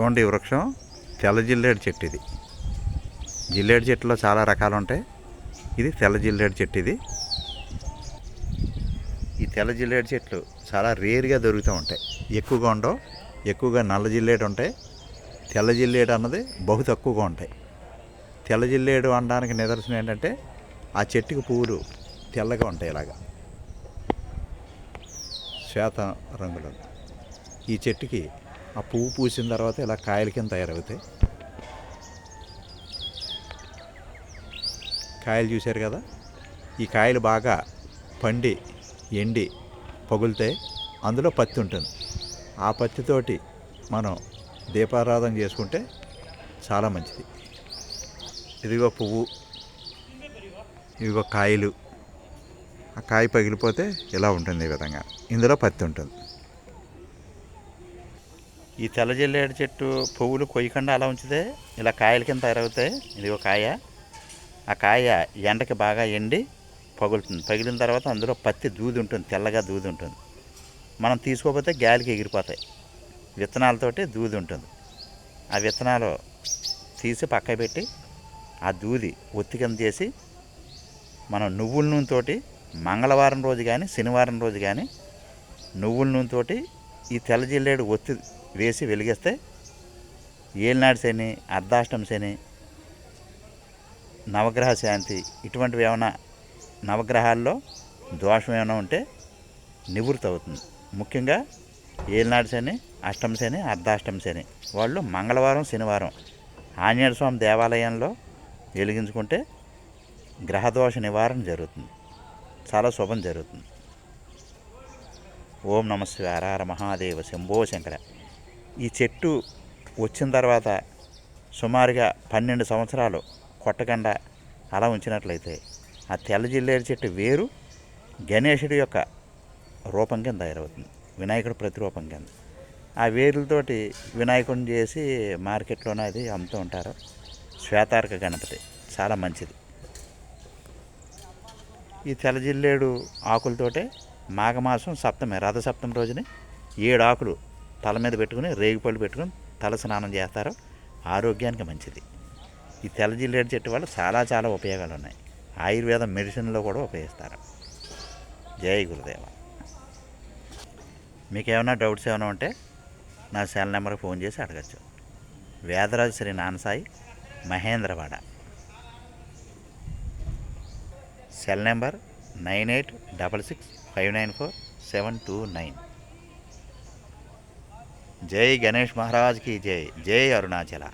చూడండి ఈ వృక్షం? తెల్ల జిల్లేడు చెట్టు ఇది. జిల్లేడు చెట్టులో చాలా రకాలు ఉంటాయి ఇది తెల్ల జిల్లేడు చెట్టు ఇది. ఈ తెల్ల జిల్లేడు చెట్లు చాలా రేర్గా దొరుకుతూ ఉంటాయి. ఎక్కువగా ఉండవు. ఎక్కువగా నల్ల జిల్లేడు ఉంటాయి. తెల్ల జిల్లేడు అన్నది బహు తక్కువగా ఉంటాయి. తెల్ల జిల్లేడు అనడానికి నిదర్శనం ఏంటంటే ఆ చెట్టుకి పువ్వులు తెల్లగా ఉంటాయి ఇలాగా. శ్వేత రంగులో ఈ చెట్టుకి ఆ పువ్వు పూసిన తర్వాత ఇలా కాయల కింద తయారవుతాయి. కాయలు చూశారు కదా? ఈ కాయలు బాగా పండి ఎండి పగులితే అందులో పత్తి ఉంటుంది. ఆ పత్తితోటి మనం దీపారాధన చేసుకుంటే చాలా మంచిది. ఇదిగో పువ్వు ఇదిగో కాయలు. ఆ కాయ పగిలిపోతే ఇలా ఉంటుంది ఈ విధంగా. ఇందులో పత్తి ఉంటుంది. ఈ తెల్ల జిల్లేడు చెట్టు పువ్వులు కొయ్యకుండా అలా ఉంచితే ఇలా కాయల కింద తయారవుతాయి. ఇది ఒక కాయ. ఆ కాయ ఎండకి బాగా ఎండి పగులుతుంది. పగిలిన తర్వాత అందులో పత్తి దూది ఉంటుంది. తెల్లగా దూది ఉంటుంది. మనం తీసుకోకపోతే గాలికి ఎగిరిపోతాయి. విత్తనాలతోటి దూది ఉంటుంది. ఆ విత్తనాలు తీసి పక్క పెట్టి ఆ దూది ఒత్తి కింద చేసి మనం నువ్వుల నూనెతోటి మంగళవారం రోజు కానీ శనివారం రోజు కానీ నువ్వుల నూనెతోటి ఈ తెల్ల జిల్లేడు ఒత్తి వేసి వెలిగిస్తే ఏలినాడు శని అర్ధాష్టం శని నవగ్రహ శాంతి ఇటువంటివి ఏమైనా నవగ్రహాల్లో దోషం ఏమైనా ఉంటే నివృత్తి అవుతుంది ముఖ్యంగా ఏలినాడు శని అష్టమ శని అర్ధాష్టం శని వాళ్ళు మంగళవారం శనివారం ఆంజనేయ స్వామి దేవాలయంలో వెలిగించుకుంటే గ్రహదోష నివారణ జరుగుతుంది. చాలా శుభం జరుగుతుంది. ఓం నమ మహాదేవ శంభో శంకర. ఈ చెట్టు వచ్చిన తర్వాత సుమారుగా పన్నెండు సంవత్సరాలు కొట్టకుండా అలా ఉంచినట్లయితే ఆ తెల్ల జిల్లేరు చెట్టు వేరు గణేశుడి యొక్క రూపం కింద తయారవుతుంది వినాయకుడు ప్రతిరూపం కింద. ఆ వేరులతోటి వినాయకుడిని చేసి మార్కెట్లోనే అది అమ్ముతూ ఉంటారు. శ్వేతార్క గణపతి చాలా మంచిది. ఈ తెల్ల జిల్లేడు ఆకులతోటే మాఘమాసం సప్తమి రథ సప్తమి రోజుని ఏడు ఆకులు తల మీద పెట్టుకుని రేగిపళ్ళు పెట్టుకుని తల స్నానం చేస్తారు. ఆరోగ్యానికి మంచిది. ఈ తెల్ల జిల్లేడు చెట్టు వల్ల చాలా చాలా ఉపయోగాలు ఉన్నాయి. ఆయుర్వేద మెడిసిన్లో కూడా ఉపయోగిస్తారు. జై గురుదేవ. మీకు ఏమైనా డౌట్స్ ఏమైనా ఉంటే నా సెల్ నెంబర్కి ఫోన్ చేసి అడగచ్చు. Vedaraju Shri Nannasai Mahendravada. Cell number nine eight double six five nine four seven two nine. జై గణేష్ మహారాజ్కి జై జై అరుణాచల